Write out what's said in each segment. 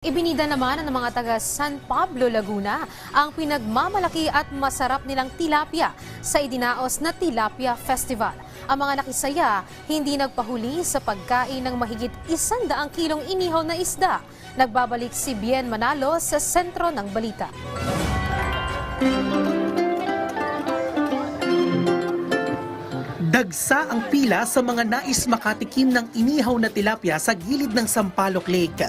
Ibinida naman ng mga taga San Pablo, Laguna ang pinagmamalaki at masarap nilang tilapia sa idinaos na Tilapia Festival. Ang mga nakisaya hindi nagpahuli sa pagkain ng mahigit isandaang kilong inihaw na isda. Nagbabalik si Bien Manalo sa sentro ng balita. Dagsa ang pila sa mga nais makatikim ng inihaw na tilapia sa gilid ng Sampaloc Lake.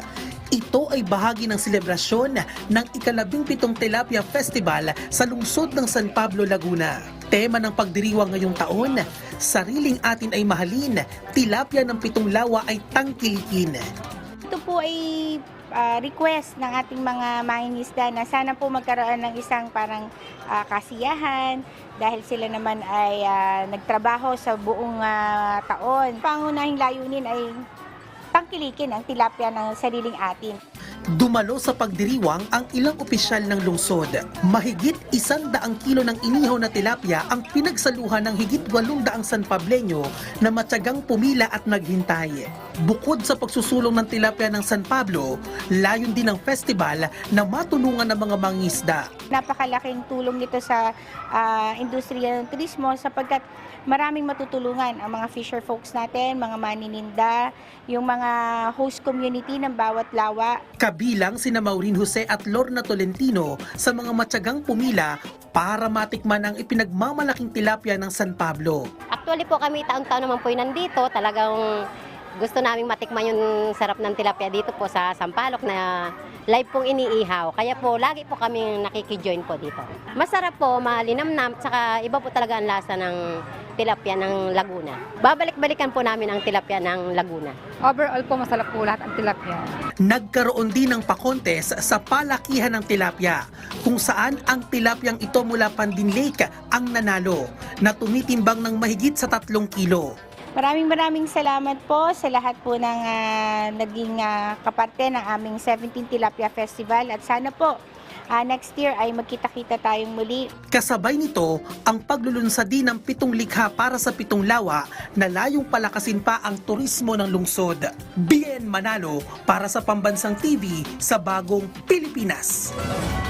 Ito ay bahagi ng selebrasyon ng ikalabing pitong Tilapia Festival sa lungsod ng San Pablo, Laguna. Tema ng pagdiriwang ngayong taon, sariling atin ay mahalin, tilapia ng pitong lawa ay tangkilikin. Ito po ay ah, request ng ating mga mangingisda na sana po magkaroon ng isang parang ah, kasiyahan dahil sila naman ay ah, nagtrabaho sa buong ah, taon. Pangunahing layunin ay tangkilikin ang tilapia ng sariling atin. Dumalo sa pagdiriwang ang ilang opisyal ng lungsod. Mahigit isandaang kilo ng inihaw na tilapia ang pinagsaluhan ng higit 800 San Pableño na matyagang pumila at naghintay. Bukod sa pagsusulong ng tilapia ng San Pablo, layon din ng festival na matulungan ng mga mangisda. Napakalaking tulong nito sa ah, industriya ng turismo sapagkat maraming matutulungan ang mga fisher folks natin, mga manininda, yung mga host community ng bawat lawa. Kabilang sina Maureen Jose at Lorna Tolentino sa mga matyagang pumila para matikman ang ipinagmamalaking tilapia ng San Pablo. Actually po kami taon-taon naman po nandito. Talagang gusto naming matikman yung sarap ng tilapia dito po sa Sampaloc na live pong iniihaw. Kaya po lagi po kami nakikijoin po dito. Masarap po, malinamnam, tsaka iba po talaga ang lasa ng tilapia ng Laguna. Babalik-balikan po namin ang tilapia ng Laguna. Overall po, masarap po lahat ang tilapia. Nagkaroon din ng pakontes sa palakihan ng tilapia kung saan ang tilapyang ito mula Pandin Lake ang nanalo na tumitimbang ng mahigit sa tatlong kilo. Maraming maraming salamat po sa lahat po ng ah, naging ah, kaparte ng aming 17 Tilapia Festival at sana po ah, next year ay magkita-kita tayong muli. Kasabay nito ang paglulunsad din ng pitong likha para sa pitong lawa na layong palakasin pa ang turismo ng lungsod. Bien Manalo para sa Pambansang TV sa Bagong Pilipinas.